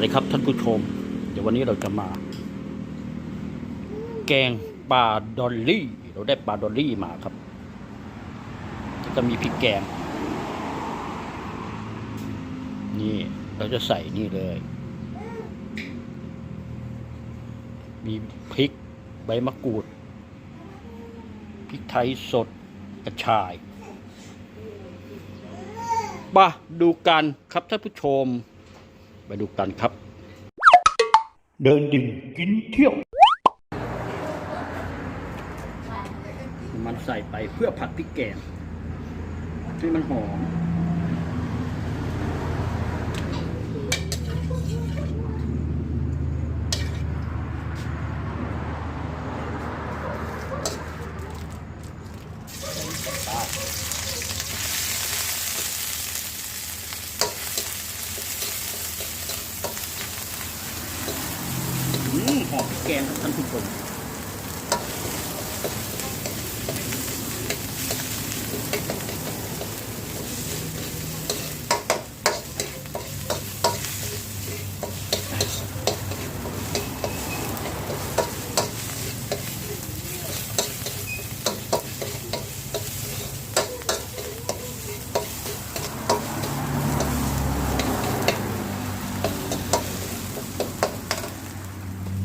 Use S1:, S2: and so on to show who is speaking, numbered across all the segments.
S1: วัสดีครับท่านผู้ชม เดี๋ยววันนี้เราจะมา แกงปลาดอลลี่ เราได้ปลาดอลลี่มาครับก็จะมีพริกแกง นี่เราจะใส่นี่เลย มีพริกใบมะกรูดพริกไทยสดกระชายมาดูกันครับท่านผู้ชม ไปดูกันครับ เดินดิ่งกินเที่ยว มันใส่ไปเพื่อผัดพริกแกงให้มันหอม อืมหอมพริก แกงครับท่านผู้ชม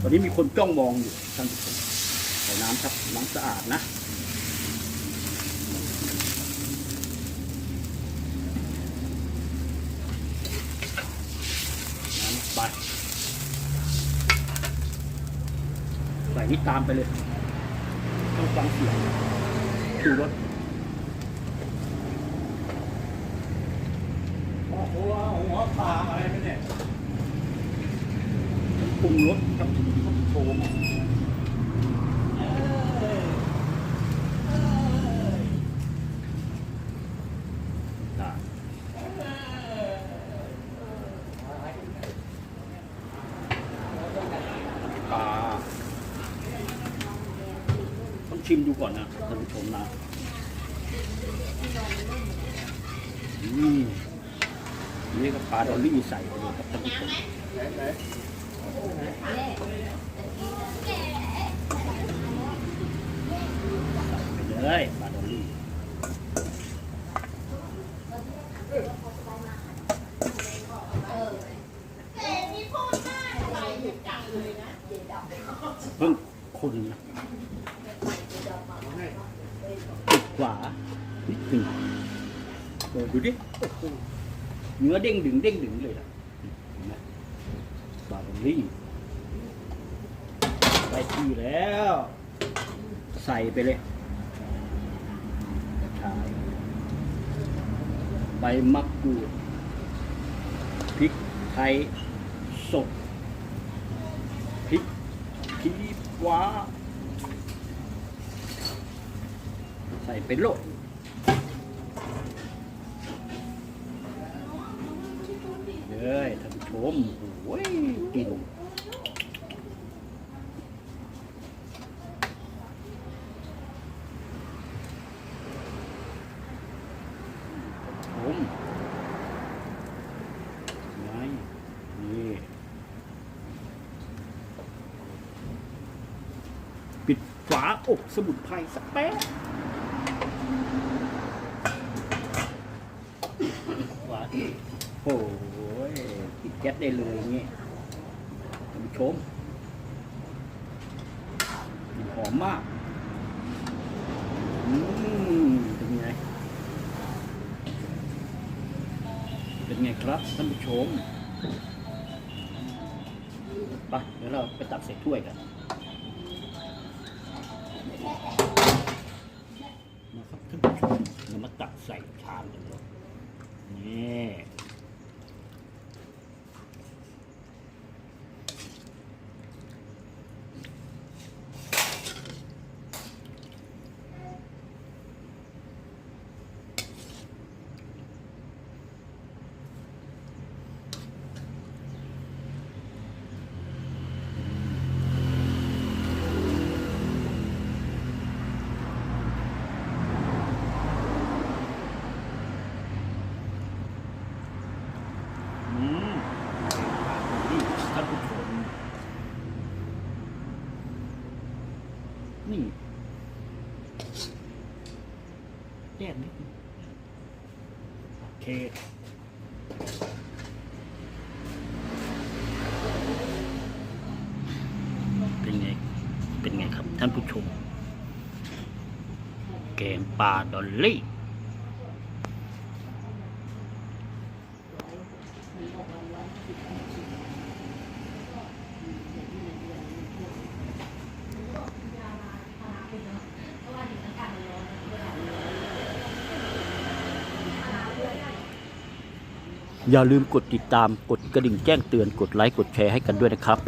S1: อนนี้มีคนจ้องมองอยู่ท่านผู้ชมใส่น้ำครับน้ำสะอาดนะน้ำไปใส่นี่ตามไปเลยต้องฟังเสียงดูรส
S2: หัวหัวปลาอะไรไปเนี่ย
S1: ปรุงรสครับ มปลาต้องชิมดูก่อนนะท่านผู้ชมนะอืมนี่ก็ปลาดอลลี่ใส่ไปเลยครับท่านผู้ชม เลยปลาดอลลี่เพิ่งคนนะติดขวานิดหนึ่งเออดูดิโอ้โหเนื้อเด้งดึงเด้งดึงเลยนะเห็นไหมปลาดอลลี่ ได้ที่แล้ว ใส่ไปเลยกระชายใบมะกรูดพริกไทยสดพริกขี้ฟ้า ใส่เป็นโลดเลยท่านผู้ชมโอ้ยกิน ผมไงนี่ปิดฝา อบสมุนไพรสักแป๊บหวานโอ้ยปิดแก๊สได้เลยอย่างงี้ท่านผู้ชมหอมมาก อืมเป็นไง เป็นไงครับท่านผู้ชมไปเดี๋ยวเราไปตักใส่ถ้วยกัน มาตักใส่ชามกันเลยนี่ นี่แยกนิดโอเคเป็นไง เป็นไงครับท่านผู้ชมเกมปลาดอลลี่ อย่าลืมกดติดตาม กดกระดิ่งแจ้งเตือน กดไลค์ กดแชร์ให้กันด้วยนะครับ